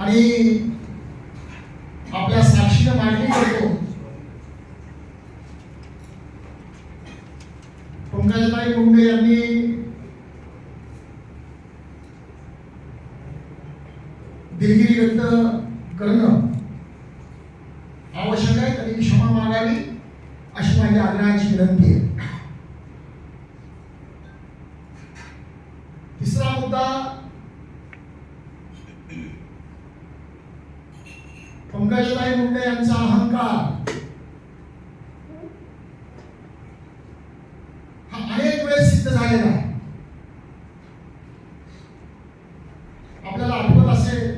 आणि आपल्या साक्षीने मागणी करतो. पंकजबाई मुंडे यांनी दिलगिरी व्यक्त करणं आवश्यक आहे. त्यांनी क्षमा मागावी अशी माझी आग्रहाची विनंती आहे तिसरा मुद्दा पंकजताई मुंडे यांचा अहंकार हा अनेक वेळेस सिद्ध झालेला आहे आपल्याला आठवत असेल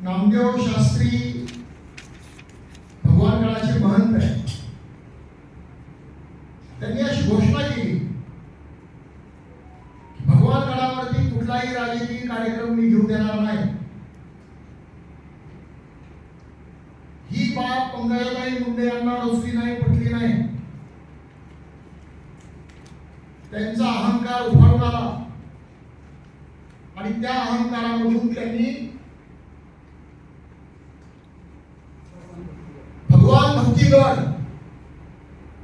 नामदेव शास्त्री भगवान गणाचे महंत आहे त्यांनी अशी घोषणा केली. भगवान गडावरती कुठलाही राजकीय कार्यक्रम मी घेऊ देणार नाही. ही बाब पंकजाताई मुंडे यांना रोजली नाही पटली नाही. त्यांचा अहंकार उभारून आला. आणि त्या अहंकारामधून त्यांनी भगवान भक्तीगड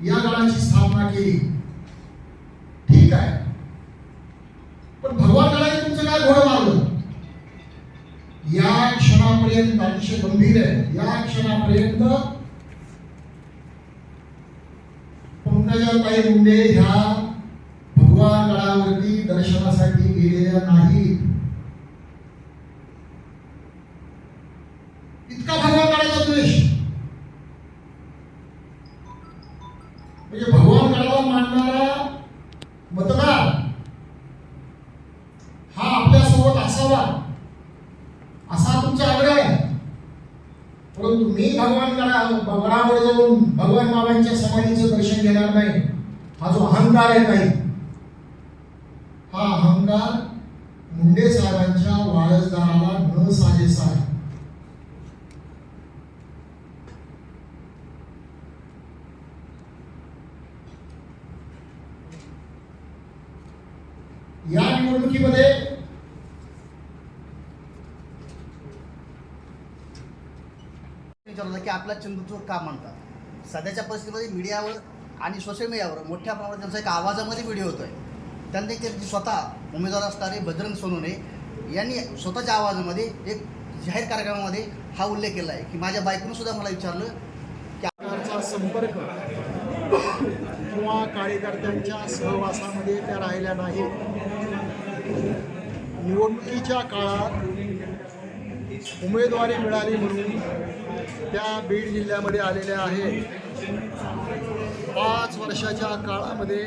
या गडाची स्थापना केली. ठीक आहे. पण भगवान गडाने तुमचं काय घोडं मारलं? या क्षणापर्यंत अतिशय गंभीर आहे. या क्षणापर्यंत पंकजाताई मुंडे ह्या भगवान गडावरती दर्शनासाठी गेलेल्या नाहीत. मी भगवान गडा गडावर जाऊन भगवान बाबांच्या समाधीचं दर्शन घेणार नाही. हा जो अहंकार आहे काही हा अहंकार मुंडे साहेबांच्या वारसदाराला न साजेसा आहे या निवडणुकीमध्ये विचारलं होतं की आपला चंद्रचूर का म्हणतात? सध्याच्या परिस्थितीमध्ये मीडियावर आणि सोशल मीडियावर मोठ्या प्रमाणात त्यांचा एक आवाजामध्ये व्हिडिओ होतो आहे त्यांनी ते स्वतः उमेदवार असणारे बजरंग सोनूने यांनी स्वतःच्या आवाजामध्ये एक जाहीर कार्यक्रमामध्ये हा उल्लेख केला आहे की माझ्या बायकोनं सुद्धा मला विचारलं प्रकारचा संपर्क किंवा कार्यकर्त्यांच्या सहवासामध्ये त्या राहिल्या नाहीत. निवडणुकीच्या काळात उमेदवारी मिळाली म्हणून त्या बीड जिल्ह्यामध्ये आलेल्या आहेत. पाच वर्षाच्या काळामध्ये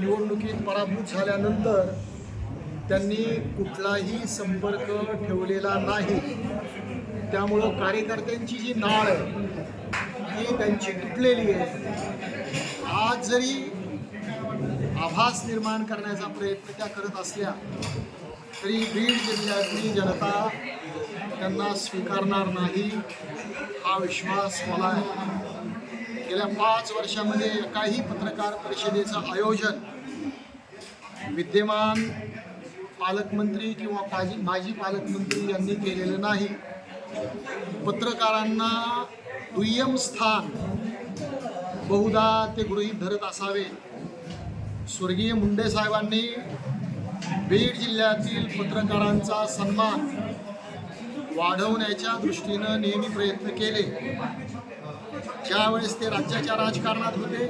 निवडणुकीत पराभूत झाल्यानंतर त्यांनी कुठलाही संपर्क ठेवलेला नाही. त्यामुळं कार्यकर्त्यांची जी नाळ आहे ती त्यांची तुटलेली आहे. आज जरी आभास निर्माण करण्याचा प्रयत्न त्या करत असल्या तरी बीड जिल्ह्यातली जनता त्यांना स्वीकारणार नाही हा विश्वास मला आहे. गेल्या पाच वर्षामध्ये एकाही पत्रकार परिषदेचं आयोजन विद्यमान पालकमंत्री किंवा माजी माजी पालकमंत्री यांनी केलेलं नाही. पत्रकारांना दुय्यम स्थान बहुधा ते गृहीत धरत असावे. स्वर्गीय मुंडे साहेबांनी बीड जिल्ह्यातील पत्रकारांचा सन्मान वाढवण्याच्या दृष्टीनं नेहमी प्रयत्न केले. ज्यावेळेस ते राज्याच्या राजकारणात होते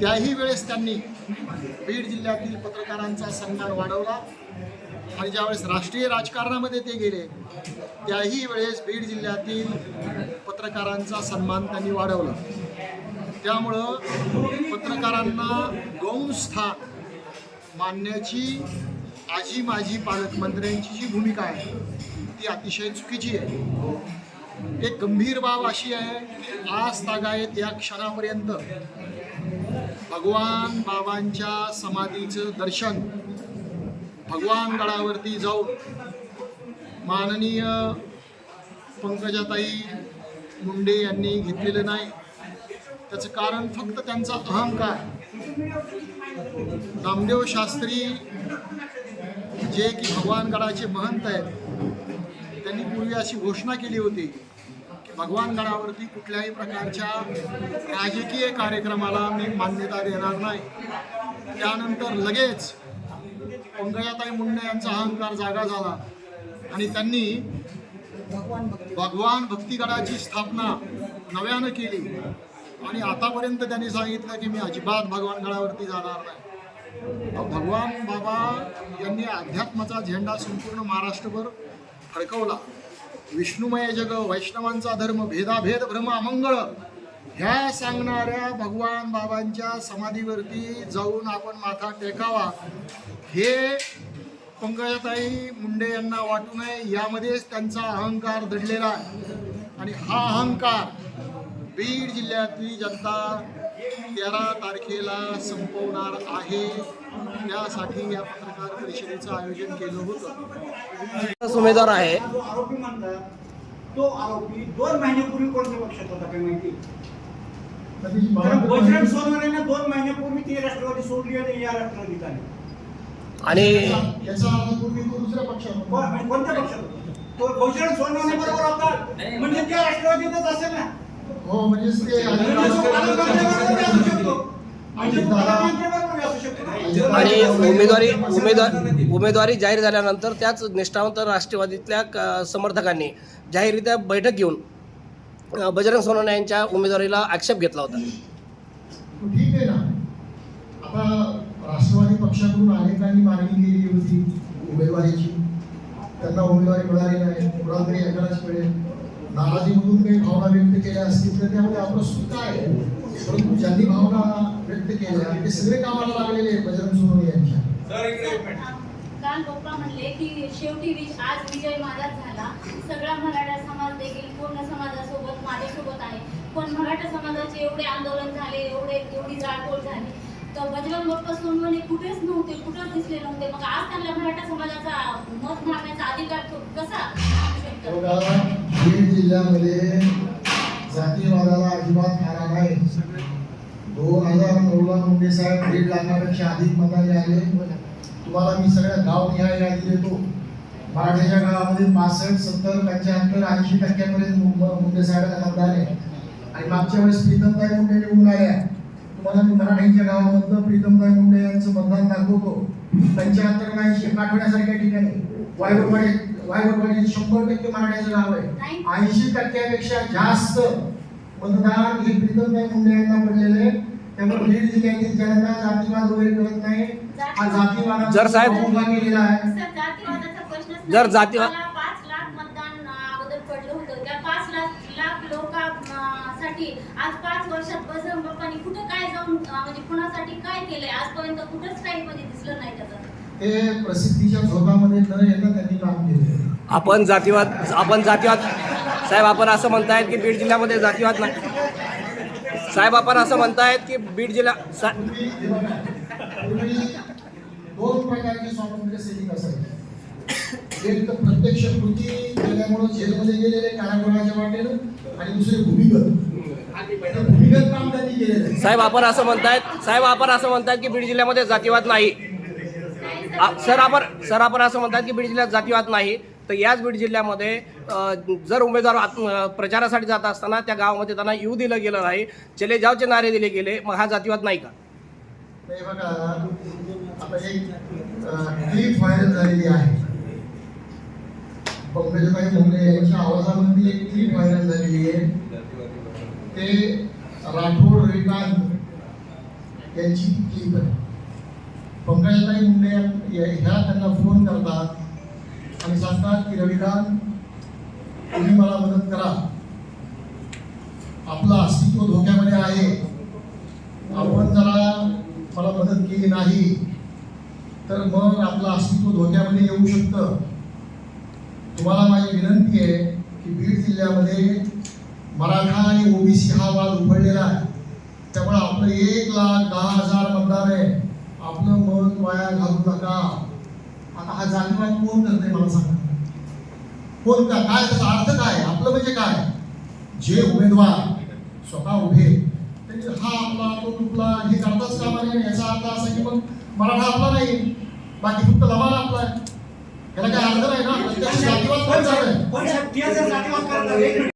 त्याही वेळेस त्यांनी बीड जिल्ह्यातील पत्रकारांचा सन्मान वाढवला. आणि ज्यावेळेस राष्ट्रीय राजकारणामध्ये ते गेले त्याही वेळेस बीड जिल्ह्यातील पत्रकारांचा सन्मान त्यांनी वाढवला. त्यामुळं पत्रकारांना गौण स्थान मानण्याची आजी माझी पालकमंत्र्यांची जी भूमिका आहे ती अतिशय चुकीची आहे. एक गंभीर बाब अशी आहे की आज तागायत या क्षणापर्यंत भगवान बाबांच्या समाधीचं दर्शन भगवान गडावरती जाऊन माननीय पंकजाताई मुंडे यांनी घेतलेलं नाही. त्याचं कारण फक्त त्यांचा अहंकार. नामदेव शास्त्री जे की भगवानगडाचे महंत आहेत त्यांनी पूर्वी अशी घोषणा केली होती की भगवानगडावरती कुठल्याही प्रकारच्या राजकीय कार्यक्रमाला मी मान्यता देणार नाही. त्यानंतर लगेच पंकजाताई मुंडे यांचा अहंकार जागा झाला आणि त्यांनी भगवान भक्तिगडाची स्थापना नव्यानं केली. आणि आतापर्यंत त्यांनी सांगितलं की मी अजिबात भगवान गडावरती जाणार नाही. भगवान बाबा यांनी अध्यात्माचा झेंडा संपूर्ण महाराष्ट्रभर फडकवला. विष्णुमय जग वैष्णवांचा धर्म भेदाभेद भ्रम अमंगळ ह्या सांगणाऱ्या भगवान बाबांच्या समाधीवरती जाऊन आपण माथा टेकावा. हे पंकजाताई मुंडे यांना वाटू नये यामध्येच त्यांचा अहंकार दडलेला आहे. आणि हा अहंकार बीड जिल्ह्यातली जनता तेरा तारखेला संपवणार आहे. त्यासाठी या पत्रकार परिषदेचं आयोजन केलं होतं. उमेदवार आहे. आरोपी म्हणतात तो आरोपी दोन महिन्यापूर्वी कोणत्या पक्षात होता काय माहिती? बजरंग सोनवणेने दोन महिन्यापूर्वी ती राष्ट्रवादी सोडली आणि या राष्ट्रवादीत आली. आणि याचा पूर्वी तो दुसऱ्या पक्षात म्हणजे कोणत्या पक्षात होता? तो बजरंग सोनवणे बरोबर होता. म्हणजे त्या राष्ट्रवादीतच असेल ना. हो म्हणजे तो म्हणजे आणि उमेदवारी उमेदवार उमेदवारी जाहीर झाल्यानंतर त्याच निष्ठावंत राष्ट्रवादीतल्या क- समर्थकांनी जाहीररित्या बैठक घेऊन बजरंग सोनवणे यांच्या उमेदवारीला आक्षेप घेतला होता. ठीक आहे ना. आता राष्ट्रवादी पक्षाकडून अनेकांनी मागणी केली होती उमेदवारीची. त्यांना उमेदवारी मिळाली नाही. कुणाला तरी एकालाच मिळेल नाराजीमधून काही भावना व्यक्त केल्या असतील तर त्यामध्ये अप्रस्तुत आहे. परंतु ज्यांनी भावना व्यक्त केल्या ते सगळे कामाला लागलेले आहेत बजरंग सोनवणे यांच्या. काल पप्पा म्हणले की शेवटी विज आज विजय माझाच झाला. सगळा मराठा समाज देखील पूर्ण समाजासोबत माझ्यासोबत आहे. पण मराठा समाजाचे एवढे आंदोलन झाले एवढे एवढी जाळपोळ झाली. तर बजरंग बाप्पा सोनवणे कुठेच नव्हते कुठेच दिसले नव्हते. मग आज त्यांना मराठा समाजाचा मत मागण्याचा अधिकार कसा? बघा, बीड जिल्ह्यामध्ये जातीवादाला अजिबात थारा नाही. दोन हजार नऊला मुंडे साहेब दीड लाखापेक्षा अधिक मताने आले. तुम्हाला मी सगळ्या गाव निहाय यादी देतो. मराठ्याच्या गावामध्ये पासष्ट सत्तर पंच्याहत्तर ऐंशी टक्क्यापर्यंत मुंडे साहेबांना मतदान आहे आणि मागच्या वेळेस प्रीतमताई मुंडे निवडून आल्या. तुम्हाला मी मराठ्यांच्या गावामधलं प्रीतमताई मुंडे यांचं मतदान दाखवतो. पंच्याहत्तर ऐंशी पाठवण्यासारख्या ठिकाणी. वायवडवाडी शंभर टक्के मराठ्याचं गाव आहे. ऐंशी टक्क्यापेक्षा जास्त मतदान हे प्रीतमताई मुंडे यांना पडलेले आहे. त्यामुळे बीड जिल्ह्यातील जनता जातीवाद वगैरे करत नाही. हा जातीवाद. जर साहेब- उभा केलेला आहे. जर जातीवाद- मला पाच लाख मतदान अं, अगोदर पडलं होतं. त्या पाच लाख लाख लोकांसाठी आज पाच वर्षात बजरंग बाप्पांनी कुठं काय जाऊन म्हणजे कुणासाठी काय केलंय? आजपर्यंत कुठंच काही म्हणजे दिसलं नाही त्याचं. हे प्रसिद्धीच्या न येता त्यांनी काम केले. आपण जातीवाद आपण जातीवाद. साहेब आपण असं म्हणतायत की बीड जिल्ह्यामध्ये जातीवाद नाही. साहेब आपण असं म्हणतायत की बीड जिल्हा सा- दोन प्रकारची स्वातंत्र्य सैनिक असायचे. एक तर प्रत्यक्ष कृती केल्यामुळे जेलमध्ये गेलेले कारागृहाच्या वाटेनं आणि दुसरे भूमिगत. भूमिगत काम त्यांनी केलेलं साहेब आपण असं म्हणतायत साहेब आपण असं म्हणतायत की बीड जिल्ह्यामध्ये जातीवाद नाही. आ- सर आपण सर आपण असं म्हणतात की बीड जिल्ह्यात जातीवाद नाही. तर याच बीड जिल्ह्यामध्ये अ, जर उमेदवार आत्म अ, प्रचारासाठी जात असताना त्या गावामध्ये त्यांना येऊ दिलं गेलं नाही चले जावचे नारे दिले गेले मग हा जातीवाद नाही का? हे बघा आता एक क्लिप व्हायरल झालेली आहे. मुंडे यांच्या आवाजामध्ये एक क्लिप व्हायरल झालेली आहे. ते राठोड श्रीकांत यांची क्लिप आहे. पंकजाताई मुंडे या- ह्या त्यांना फोन करतात. आणि सांगतात की रविकांत तुम्ही मला मदत करा. आपलं अस्तित्व धोक्यामध्ये आहे. आपण जरा मला मदत केली नाही तर मग आपलं अस्तित्व धोक्यामध्ये येऊ शकतं. तुम्हाला माझी विनंती आहे की बीड जिल्ह्यामध्ये मराठा आणि ओबीसी हा वाद उघडलेला आहे. त्यामुळे आपलं एक लाख दहा हजार मतदार आहे. आपलं मत वाया घालू नका. आता हा जातीवाद कोण करते मला सांगा. कोण का? काय? त्याचा अर्थ काय? आपलं म्हणजे काय? जे उमेदवार स्वतः उभे त्यांनी हा आपला तो तुपला हे करताच कामा नाही याचा अर्थ असा की मग मराठा आपला नाही. बाकी फक्त लवाला आपला आहे. याला काय अर्थ नाही ना? प्रत्यक्ष जातीवाद पण चालू